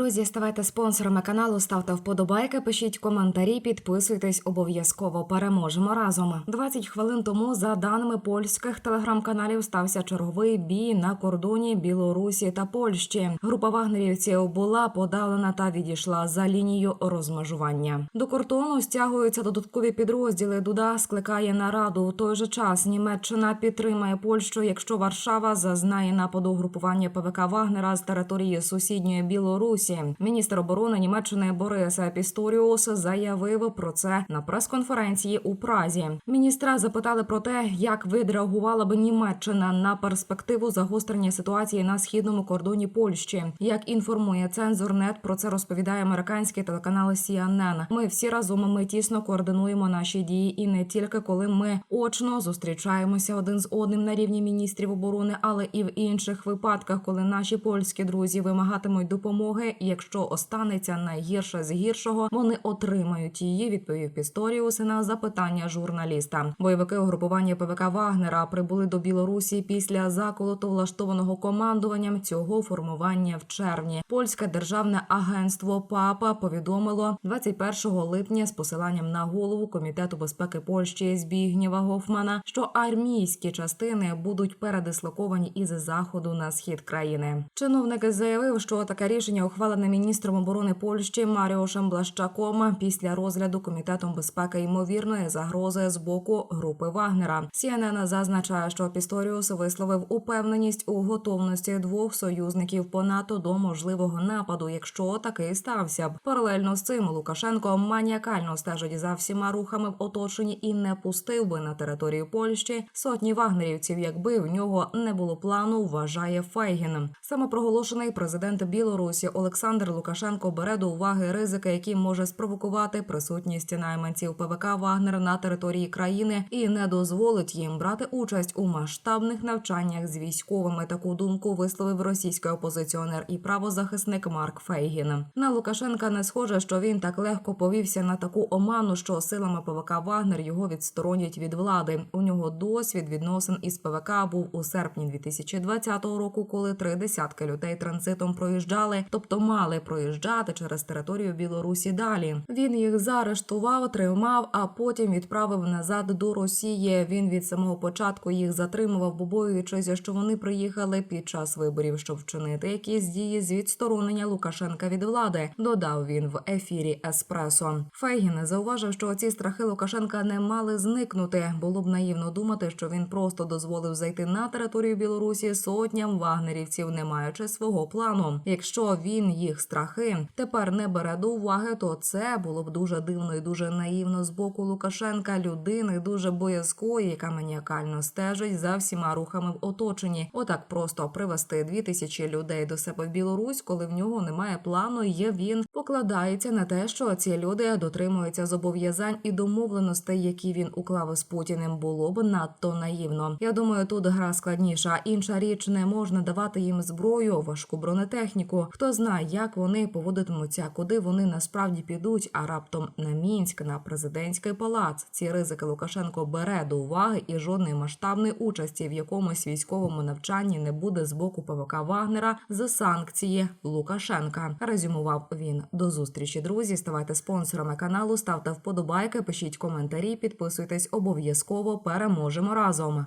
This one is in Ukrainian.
Друзі, ставайте спонсорами каналу, ставте вподобайки, пишіть коментарі, підписуйтесь обов'язково. Переможемо разом. 20 хвилин тому, за даними польських телеграм-каналів, стався черговий бій на кордоні Білорусі та Польщі. Група вагнерівців була подалена та відійшла за лінію розмежування. До кордону стягуються додаткові підрозділи. Дуда скликає нараду. У той же час Німеччина підтримає Польщу, якщо Варшава зазнає нападу групування ПВК Вагнера з території сусідньої Білорусі. Міністр оборони Німеччини Борис Пісторіус заявив про це на прес-конференції у Празі. Міністра запитали про те, як відреагувала б Німеччина на перспективу загострення ситуації на східному кордоні Польщі. Як інформує цензорнет, про це розповідає американський телеканал CNN. Ми всі разом ми тісно координуємо наші дії, і не тільки коли ми очно зустрічаємося один з одним на рівні міністрів оборони, але і в інших випадках, коли наші польські друзі вимагатимуть допомоги. Якщо останеться найгірше з гіршого, вони отримають її. Відповів Пісторіус на запитання журналіста. Бойовики угрупування ПВК Вагнера прибули до Білорусі після заколоту влаштованого командуванням цього формування в червні. Польське державне агентство ПАПА повідомило 21 липня з посиланням на голову комітету безпеки Польщі Збігнєва Гофмана, що армійські частини будуть передислоковані із заходу на схід країни. Чиновник заявив, що таке рішення ухвалене міністром оборони Польщі Маріошем Блащаком після розгляду комітетом безпеки ймовірної загрози з боку групи Вагнера. CNN зазначає, що Пісторіус висловив упевненість у готовності двох союзників по НАТО до можливого нападу, якщо такий стався б. Паралельно з цим Лукашенко маніакально стежить за всіма рухами в оточенні і не пустив би на територію Польщі сотні вагнерівців, якби в нього не було плану. Вважає Фейгін. Самопроголошений президент Білорусі Олександр Лукашенко бере до уваги ризики, які може спровокувати присутність найманців ПВК Вагнер на території країни, і не дозволить їм брати участь у масштабних навчаннях з військовими. Таку думку висловив російський опозиціонер і правозахисник Марк Фейгін. На Лукашенка не схоже, що він так легко повівся на таку оману, що силами ПВК Вагнер його відсторонять від влади. У нього досвід відносин із ПВК був у серпні 2020 року, коли три десятки людей транзитом проїжджали, тобто мали проїжджати через територію Білорусі далі. Він їх заарештував, тримав, а потім відправив назад до Росії. Він від самого початку їх затримував, побоюючись, що вони приїхали під час виборів, щоб вчинити якісь дії з відсторонення Лукашенка від влади. Додав він в ефірі Еспресо. Фейгін зауважив, що ці страхи Лукашенка не мали зникнути. Було б наївно думати, що він просто дозволив зайти на територію Білорусі сотням вагнерівців, не маючи свого плану. Якщо він їх страхи тепер не бере до уваги, то це було б дуже дивно і дуже наївно з боку Лукашенка, людини дуже боязкої, яка маніакально стежить за всіма рухами в оточенні. Отак просто привести дві тисячі людей до себе в Білорусь, коли в нього немає плану. Є він покладається на те, що ці люди дотримуються зобов'язань і домовленостей, які він уклав з Путіним, було б надто наївно. Я думаю, тут гра складніша. Інша річ не можна давати їм зброю, важку бронетехніку. Хто знає, як вони поводитимуться, куди вони насправді підуть, а раптом на мінськ, на президентський палац. Ці ризики Лукашенко бере до уваги і жодної масштабної участі в якомусь військовому навчанні не буде з боку ПВК Вагнера за санкції Лукашенка. Резюмував він. До зустрічі, друзі. Ставайте спонсорами каналу, ставте вподобайки, пишіть коментарі, підписуйтесь обов'язково. Переможемо разом.